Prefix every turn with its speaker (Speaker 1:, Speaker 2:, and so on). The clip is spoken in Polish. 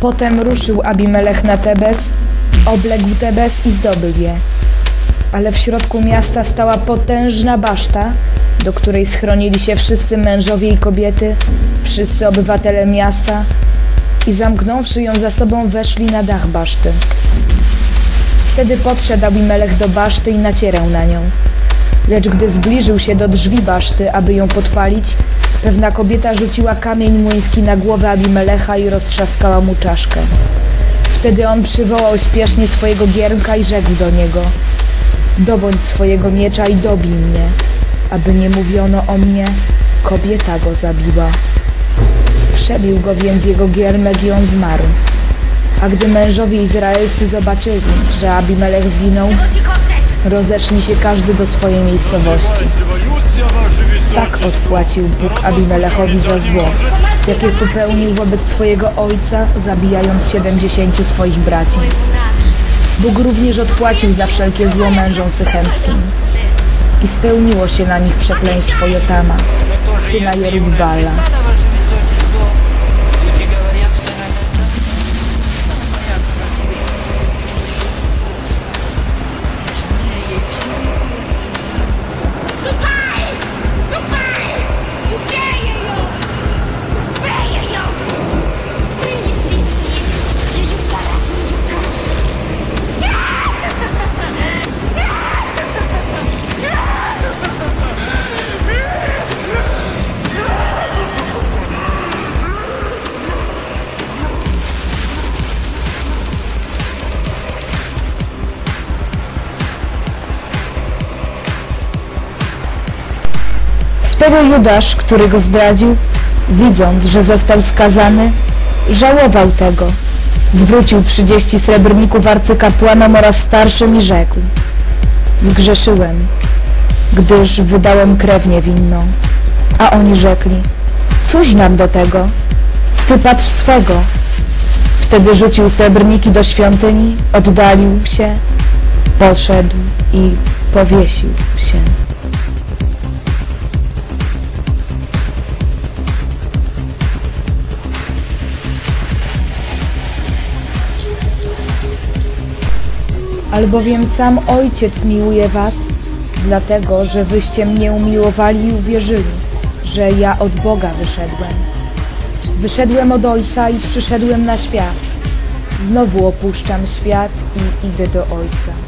Speaker 1: Potem ruszył Abimelech na Tebes, obległ Tebes i zdobył je. Ale w środku miasta stała potężna baszta, do której schronili się wszyscy mężowie i kobiety, wszyscy obywatele miasta i zamknąwszy ją za sobą weszli na dach baszty. Wtedy podszedł Abimelech do baszty i nacierał na nią. Lecz gdy zbliżył się do drzwi baszty, aby ją podpalić, pewna kobieta rzuciła kamień młyński na głowę Abimelecha i roztrzaskała mu czaszkę. Wtedy on przywołał śpiesznie swojego giermka i rzekł do niego Dobądź swojego miecza i dobij mnie, aby nie mówiono o mnie, kobieta go zabiła. Przebił go więc jego giermek i on zmarł. A gdy mężowie izraelscy zobaczyli, że Abimelech zginął, rozeszli się każdy do swojej miejscowości. Tak odpłacił Bóg Abimelechowi za zło, jakie popełnił wobec swojego ojca, zabijając siedemdziesięciu swoich braci. Bóg również odpłacił za wszelkie zło mężom sychemskim. I spełniło się na nich przekleństwo Jotama, syna Jerubala. Wtedy Judasz, który go zdradził, widząc, że został skazany, żałował tego. Zwrócił trzydzieści srebrników arcykapłanom oraz starszym i rzekł Zgrzeszyłem, gdyż wydałem krew niewinną. A oni rzekli Cóż nam do tego? Ty patrz swego. Wtedy rzucił srebrniki do świątyni, oddalił się, poszedł i powiesił się. Albowiem sam Ojciec miłuje was, dlatego że wyście mnie umiłowali i uwierzyli, że ja od Boga wyszedłem. Wyszedłem od Ojca i przyszedłem na świat. Znowu opuszczam świat i idę do Ojca.